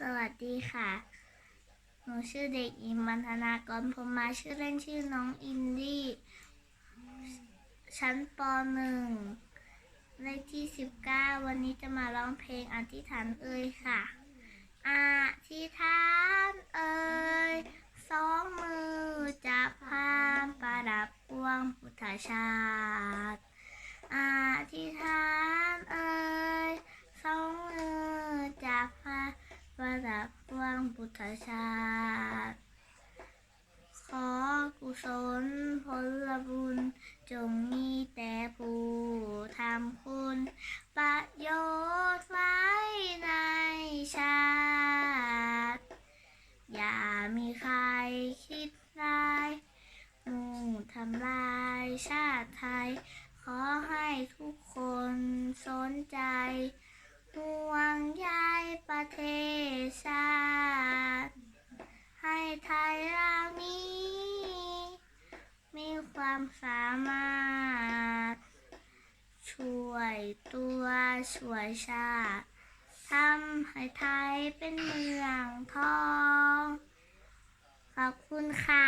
สวัสดีค่ะ หนูชื่อเด็กหญิงมันธนากรพรมมาชื่อเล่นชื่อน้องอินดี้ ชั้นปหนึ่งเลขที่สิบเก้าวันนี้จะมาร้องเพลงอธิษฐานเอ่ยค่ะ อธิษฐานเอ่ยสองมือจับพานประดับพวงพุทธชาติ อธิษฐานเอ่ยสองมือจับพาน ประดับพวงพุทธชาติขอกุศลผลบุญจงมีแต่ผู้ทำคุณประโยชน์ไว้ในชาติ อย่ามีใครคิดร้ายมุ่งทำลายชาติไทย ขอให้ทุกคนสนใจห่วงใยประเทศชาติ ให้ไทยเรานี้ มีความ สามารถ ช่วยตัวช่วยชาติทำให้ไทยเป็นเมืองทอง ขอบคุณค่ะ